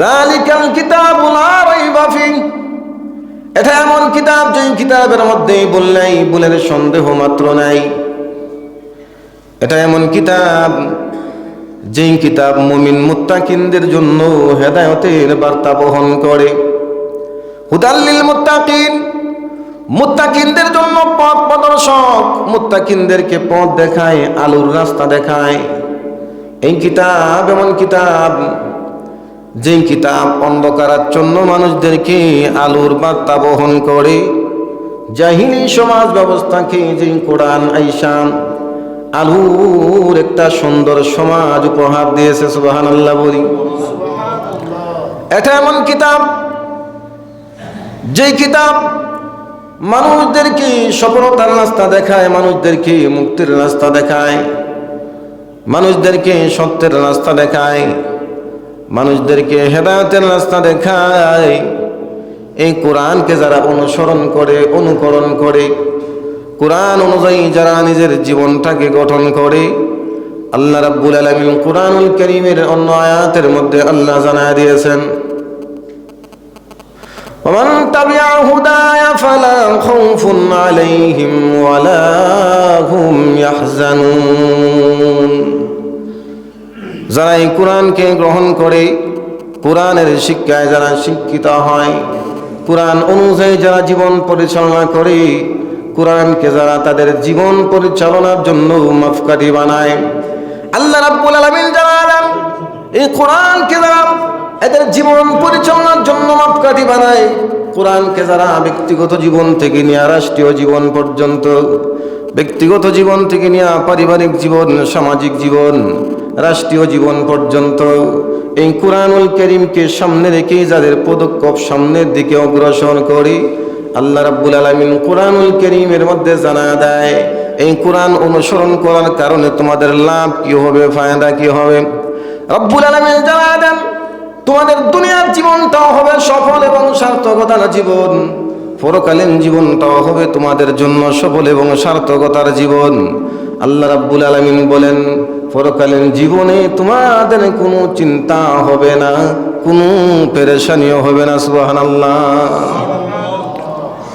যালিকাল কিতাবু লা রাইবা ফি। এটা এমন কিতাব যেই কিতাবের মধ্যে বললেই বলের সন্দেহ মাত্র নাই। এটা এমন কিতাব যেই কিতাব মুমিন মুত্তাকিনদের জন্য হেদায়তের বার্তা বহন করে। হুদাল্লিল মুত্তাকিন। মুত্তাকিনদের জন্য পথ প্রদর্শক। মুত্তাকিনদেরকে পথ দেখায়, আলুর রাস্তা দেখায়। এই কিতাব এমন কিতাব যেই কিতাব অন্ধকারাচ্ছন্ন মানুষদেরকে আলোর বার্তা বহন করে জাহিলি সমাজ ব্যবস্থাকে যে কোরআন আইসাম আলুর একটা সুন্দর সমাজ উপহার দিয়েছে সুবাহান আল্লাহ বলি। এটা এমন কিতাব, যেই কিতাব মানুষদেরকে সফলতার রাস্তা দেখায়, মানুষদেরকে মুক্তির রাস্তা দেখায়, মানুষদেরকে সত্যের রাস্তা দেখায়। মানুষদেরকে হেদায়তের রাস্তা দেখায় এই কোরআনকে যারা অনুসরণ করে অনুকরণ করে কোরআন অনুযায়ী যারা নিজের জীবনটাকে গঠন করে আল্লাহ রাব্বুল আলামিন কোরআনুল করিমের অন্য আয়াতের মধ্যে আল্লাহ জানায় দিয়েছেন ومن تبع هداي فلا خوف عليهم ولا هم يحزنون যারা এই কোরআনকে গ্রহণ করে, কোরআনের শিক্ষায় যারা শিক্ষিত হয়, কোরআন অনুযায়ী যারা জীবন পরিচালনা করে, কোরআনকে যারা তাদের জীবন পরিচালনার জন্য মাফকারি বানায়। আল্লাহ রাব্বুল আলামিন জানালেন, এই কোরআনকে যারা এদের জীবন পরিচালনার জন্য মাপকাঠি বানায়, কোরআনকে যারা ব্যক্তিগত জীবন থেকে নিয়ে রাষ্ট্রীয় জীবন পর্যন্ত, ব্যক্তিগত জীবন থেকে নিয়ে পারিবারিক জীবন, সামাজিক জীবন রাষ্ট্রীয় জীবন পর্যন্ত এই কোরআনুল করিমকে সামনে রেখে যাদের পদক্ষেপ সামনের দিকে অগ্রসর করি, আল্লাহ রাব্বুল আলামিন কোরআনুল করিমের মধ্যে জানা দেয়, এই কোরআন অনুসরণ করার কারণে তোমাদের লাভ কি হবে, ফায়দা কি হবে? রব্বুল আলামিন জানা দেন, তোমাদের দুনিয়ার জীবনটাও হবে সফল এবং সার্থকতার জীবন। পরকালীন জীবনটাও হবে তোমাদের জন্য সফল এবং সার্থকতার জীবন। আল্লাহ রাব্বুল আলামিন বলেন পরকালীন জীবনে তোমাদের কোনো চিন্তা হবে না, কোনো পেরেশানিও হবে না, সুবহানাল্লাহ।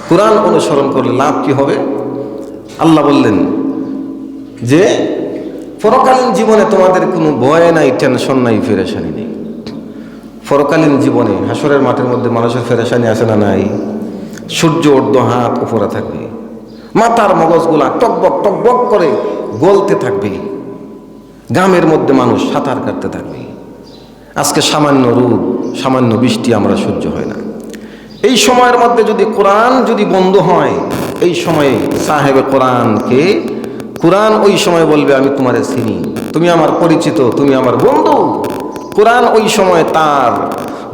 কোরআন অনুসরণ করলে লাভ কি হবে? আল্লাহ বললেন যে, পরকালীন জীবনে তোমাদের কোনো ভয় নাই টেনশন নাই ফেরেশানি নেই। পরকালীন জীবনে হাসরের মাঠের মধ্যে মানুষের ফেরেশানি আছে না নাই? সূর্য অর্ধ হাত উপরে থাকবে। মাথার মগজগুলা টকবক টকবক করে গলতে থাকবে। গ্রামের মধ্যে মানুষ সাঁতার কাটতে থাকবে। আজকে সামান্য রোদ, সামান্য বৃষ্টি আমরা সহ্য হয় না। এই সময়ের মধ্যে যদি কোরআন যদি বন্ধ হয়, এই সময়ে সাহেবে কোরআনকে, কোরআন ওই সময় বলবে, আমি তোমারে চিনি, তুমি আমার পরিচিত, তুমি আমার বন্ধু। কোরআন ওই সময় তার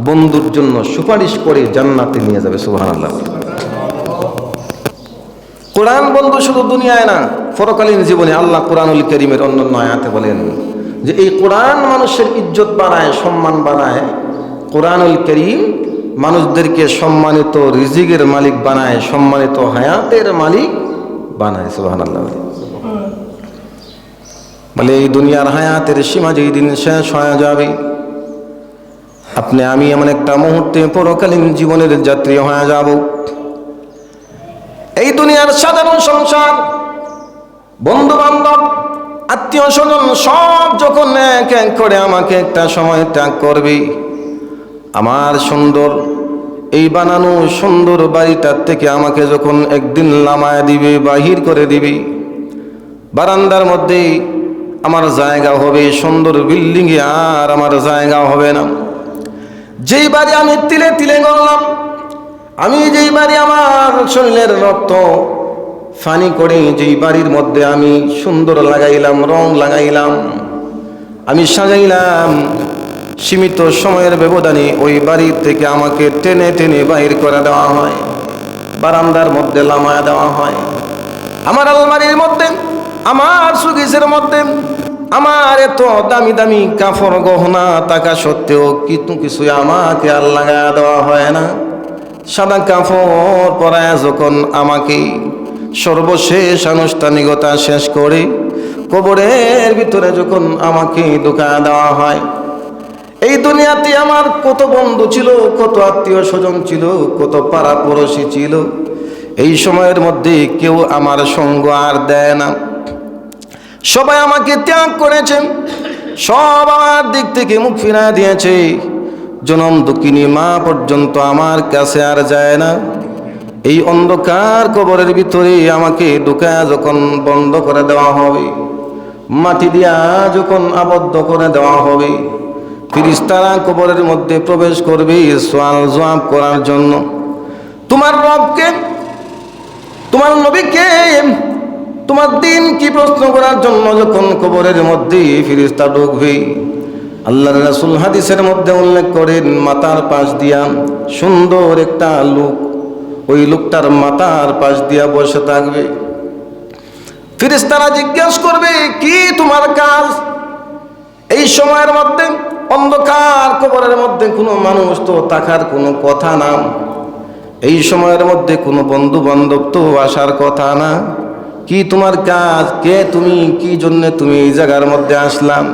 বন্ধুর জন্য সুপারিশ করে জান্নাতে নিয়ে যাবে সুহান আল্লাহ কোরআন বন্ধু শুধু দুনিয়ায় না পরকালীন জীবনে আল্লাহ কোরআনুল করিমের অন্যান্য আয়াতে বলেন যে এই কোরআন মানুষের ইজ্জত বাড়ায়, সম্মান বাড়ায়, কোরআনুল করিম মানুষদেরকে সম্মানিত রিজিকের মালিক বানায়, সম্মানিত হায়াতের মালিক বানায় সুহান আল্লাহ বলে এই দুনিয়ার হায়াতের সীমা যেই দিন শেষ হয়ে যাবে, আপনি, আমি এমন একটা মুহূর্তে পরকালীন জীবনের যাত্রী হয়ে যাব। এই দুনিয়ার সাধারণ সংসার বন্ধু বান্ধব আত্মীয় স্বজন সব যখন এক এক করে আমাকে একটা সময় ত্যাগ করবে, আমার সুন্দর, এই বানানো সুন্দর বাড়িটার থেকে আমাকে যখন একদিন লামায় দিবে, বাহির করে দিবে, বারান্দার মধ্যে আমার জায়গা হবে সুন্দর বিল্ডিংয়ে আর আমার জায়গা হবে না। যেই বাড়ি আমি তিলে তিলে গড়লাম, আমি যেই বাড়ি আমার শরীরের রক্ত ফানি করে যেই বাড়ির মধ্যে আমি সুন্দর লাগাইলাম, রং লাগাইলাম, আমি সাজাইলাম, সীমিত সময়ের ব্যবধানে ওই বাড়ি থেকে আমাকে টেনে টেনে বাহির করে দেওয়া হয়, বারান্দার মধ্যে লামায় দেওয়া হয়, আমার আলমারির মধ্যে, আমার সুগিসের মধ্যে, আমার এত দামি দামি কাপড় গহনা টাকা সত্ত্বেও কিন্তু কিছু আমাকে আর লাগা দেওয়া হয় না। সাদা কাপড় পরায় যখন আমাকে সর্বশেষ আনুষ্ঠানিকতা শেষ করে। কবরের ভিতরে যখন আমাকে ঢোকা দেওয়া হয়, এই দুনিয়াতে আমার কত বন্ধু ছিল, কত আত্মীয় স্বজন ছিল, কত পাড়া পড়োশি ছিল। এই সময়ের মধ্যে কেউ আমার সঙ্গ আর দেয় না। সবাই আমাকে ত্যাগ করেছেন, সব আমার দিক থেকে মুখ ফিরা দিয়েছে। জনম দুঃখিনী মা পর্যন্ত আমার কাছে আর যায় না। এই অন্ধকার কবরের ভিতরে আমাকে ঢুকা যখন বন্ধ করে দেওয়া হবে, মাটি দিয়া যখন আবদ্ধ করে দেওয়া হবে, ফিরিস্তারা কবরের মধ্যে প্রবেশ করবে সোয়াল জবাব করার জন্য। তোমার রবকে, তোমার নবীকে, তোমার দিন কি প্রশ্ন করার জন্য যখন কবরের মধ্যে ফিরিস্তা ঢুকবে আল্লাহ রাসুল হাদিসের মধ্যে উল্লেখ করেন, মাতার পাশ দিয়া সুন্দর একটা লোক ওই লোকটার মাতার পাশ দিয়া বসে থাকবে। ফিরিস্তারা জিজ্ঞেস করবে, কি তোমার কাজ? এই সময়ের মধ্যে, অন্ধকার কবরের মধ্যে কোনো মানুষ তো তাকার কোনো কথা না। এই সময়ের মধ্যে কোনো বন্ধু বান্ধব তো আসার কথা না। কি তোমার কাজ? কে তুমি? কি জন্যে তুমি এই জায়গার মধ্যে আসলাম?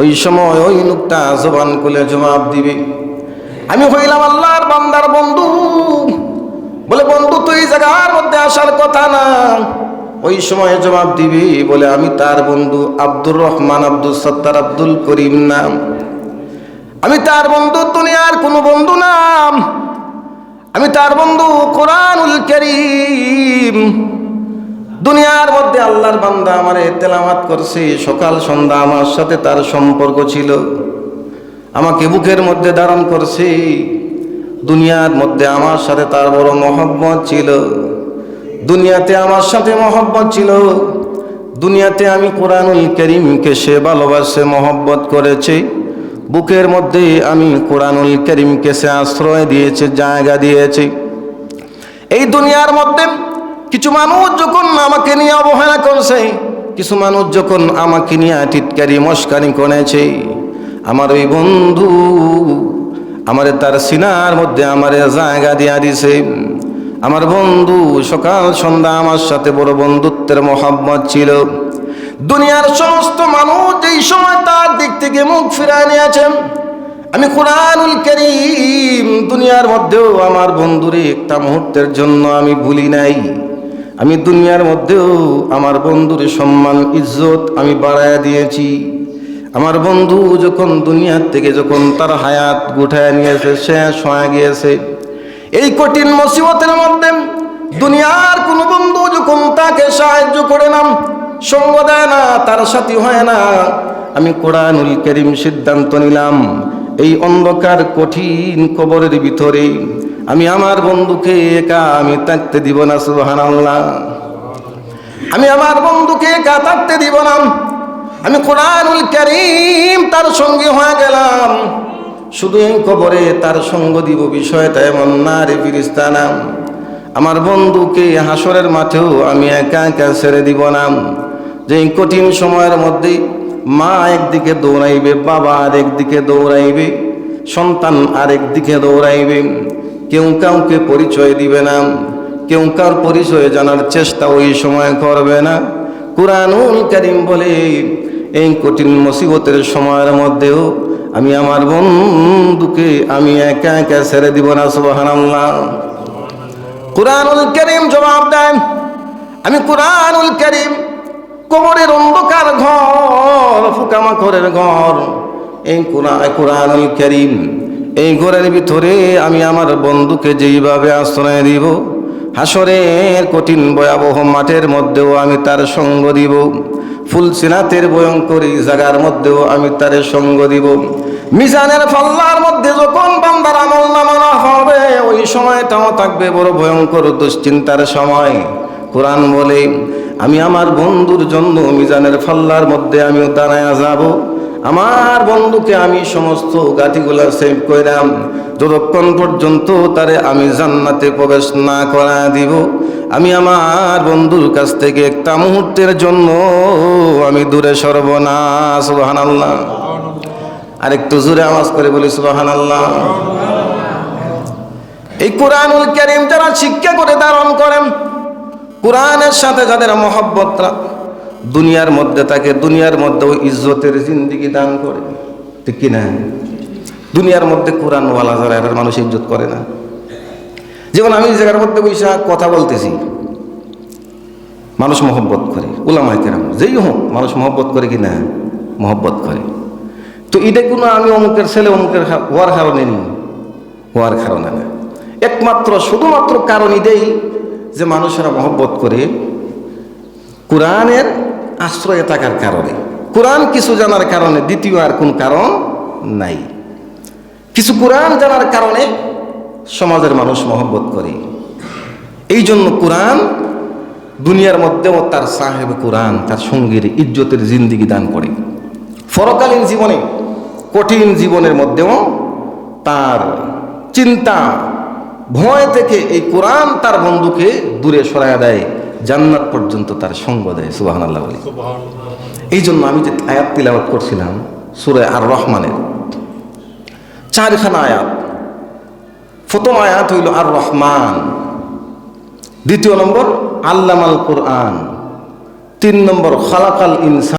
ওই সময় ওই লোকটা জবান খুলে জবাব দিবে, আমি হইলাম আল্লাহর বান্দার বন্ধু। বলে, বন্ধু, তুই জায়গার মধ্যে আসার কথা না। ওই সময় জবাব দিবি, বলে, আমি তার বন্ধু আব্দুর রহমান আব্দুল সত্তার, আব্দুল করিম নাম। আমি তার বন্ধু দুনিয়ার কোনো বন্ধু নাম। আমি তার বন্ধু কোরআনুল করিম। দুনিয়ার মধ্যে আল্লাহর বান্দা আমারে তেলামাত করছে, সকাল সন্ধ্যা আমার সাথে তার সম্পর্ক ছিল। আমাকে বুকের মধ্যে ধারণ করছে। দুনিয়ার মধ্যে আমার সাথে তার বড় মহব্বত ছিল। দুনিয়াতে আমার সাথে মহব্বত ছিল। দুনিয়াতে আমি কোরআনুল করিমকে সে ভালোবাসে মহব্বত করেছে। বুকের মধ্যে আমি কোরআনুল করিমকে সে আশ্রয় দিয়েছে, জায়গা দিয়েছে। এই দুনিয়ার মধ্যে কিছু মানুষ যখন আমাকে নিয়ে অবহেলা করছে, কিছু মানুষ যখন আমাকে নিয়ে টিটকারি মস্কারি করেছে, আমার ওই বন্ধু আমারে তার সিনার মধ্যে আমারে জায়গা দিয়া দিছে। আমার বন্ধু, সকাল সন্ধ্যা আমার সাথে বড় বন্ধুত্বের মহাব্বত ছিল। দুনিয়ার সমস্ত মানুষ এই সময় তার দিক থেকে মুখ ফিরায় নিয়েছেন আমি কোরআনুল করিম, দুনিয়ার মধ্যেও আমার বন্ধুরে একটা মুহূর্তের জন্য আমি ভুলি নাই। আমি দুনিয়ার মধ্যেও আমার বন্ধুর সম্মান, ইজ্জত আমি বাড়ায় দিয়েছি। আমার বন্ধু যখন দুনিয়ার থেকে যখন তার হায়াত গুঠায় নিয়েছে শেষ হয়ে গিয়েছে। এই কঠিন মুসিবতের মধ্যে দুনিয়ার কোনো বন্ধু যখন তাকে সাহায্য করে না, সঙ্গ দেয় না, তার সাথী হয় না, আমি কোরআনুল করিম সিদ্ধান্ত নিলাম, এই অন্ধকার কঠিন কবরের ভিতরে আমি আমার বন্ধুকে একা আমি থাকতে দিব না, সুবহানাল্লাহ। আমি আমার বন্ধুকে একা থাকতে দিব না আমি কোরআনুল করিম তার সঙ্গে হয়ে গেলাম। শুধু কবরে তার সঙ্গ দিব, বিষয়টা এমন না রে ফিরিস্তানাম আমার বন্ধুকে হাসরের মাঠেও আমি একা একা ছেড়ে দিব না। যে কঠিন সময়ের মধ্যে মা একদিকে দৌড়াইবে, বাবা আরেকদিকে দৌড়াইবে, সন্তান আরেক দিকে দৌড়াইবে। কেউ কাউকে পরিচয় দিবে না, কেউ কার পরিচয় জানার চেষ্টা ওই সময় করবে না। কোরআনুল করিম বলে এই কঠিন মুসিবতের সময়ের মধ্যেও আমি আমার বন্ধুকে আমি একা একা ছেড়ে দিব না, সুবহানাল্লাহ। কোরআনুল করিম জবাব দেন। আমি কোরআনুল করিম কবরের অন্ধকার ঘর ফুকামাকরের ঘর। এই কোরআন কোরআনুল করিম, এই ঘরের ভিতরে আমি আমার বন্ধুকে যেইভাবে আশ্রয় দিব হাসরের কঠিন ভয়াবহ মাঠের মধ্যেও আমি তার সঙ্গ দিব। ফুলসিনাতের ভয়ঙ্কর এই জায়গার মধ্যেও আমি তারে সঙ্গ দিব। মিজানের পাল্লার মধ্যে যখন বান্দার আমল নামানো হবে, ওই সময়টাও থাকবে বড় ভয়ঙ্কর দুশ্চিন্তার সময়। কোরআন বলে, আমি আমার বন্ধুর জন্য মিজানের ফাল্লার মধ্যে আমিও দাঁড়ায় যাব। আমার বন্ধুকে আমি সমস্ত গাঠিগুলা সেভ কইরাম। যতক্ষণ পর্যন্ত তারে আমি জান্নাতে প্রবেশ না করা দিব আমি আমার বন্ধুর কাছ থেকে একটা মুহূর্তের জন্য আমি দূরে সর্বনা সুবাহান আল্লাহ আর একটু জোরে আওয়াজ করে বলি সুবাহান আল্লাহ এই কোরআনুল করিম যারা শিক্ষা করে, ধারণ করেন, কোরআনের সাথে যাদের মহব্বত দুনিয়ার মধ্যে থাকে, দুনিয়ার মধ্যেও ইজ্জতের জিন্দিগি দান করে। ঠিক কিনা? দুনিয়ার মধ্যে কোরআনওয়ালা যারা এরা মানুষ ইজ্জত করে না। যেমন আমি জায়গার মধ্যে বৈশা কথা বলতেছি, মানুষ মহব্বত করে ওলামাই কেরাম, যেই হোক, মানুষ মহব্বত করে কি না? মহব্বত করে। তো এটা কোনো আমি অমুকের ছেলে, অমুকের হওয়ার কারণে নি হওয়ার কারণে না। একমাত্র, শুধুমাত্র কারণ এটাই যে মানুষেরা মহব্বত করে কোরআনের আশ্রয়ে থাকার কারণে। কোরআন কিছু জানার কারণে, দ্বিতীয় আর কোন কারণ নাই। কিছু কোরআন জানার কারণে সমাজের মানুষ মহব্বত করে। এই জন্য কোরআন দুনিয়ার মধ্যেও তার সাহেব কোরআন, তার সঙ্গীর ইজ্জতের জিন্দিগি দান করে। পরকালীন জীবনে, কঠিন জীবনের মধ্যেও তার চিন্তা, ভয় থেকে এই কোরআন তার বন্ধুকে দূরে সরাইয়া দেয়, জান্নাত পর্যন্ত তার সঙ্গ দেয় সুবাহান আল্লাহ এই জন্য আমি যে আয়াত তিলাওয়াত করছিলাম, সুরে আর রহমানের চারখানা আয়াত প্রথম আয়াত হইল আর রহমান দ্বিতীয় নম্বর আল্লামাল কোরআন। তিন নম্বর খালাকাল ইনসান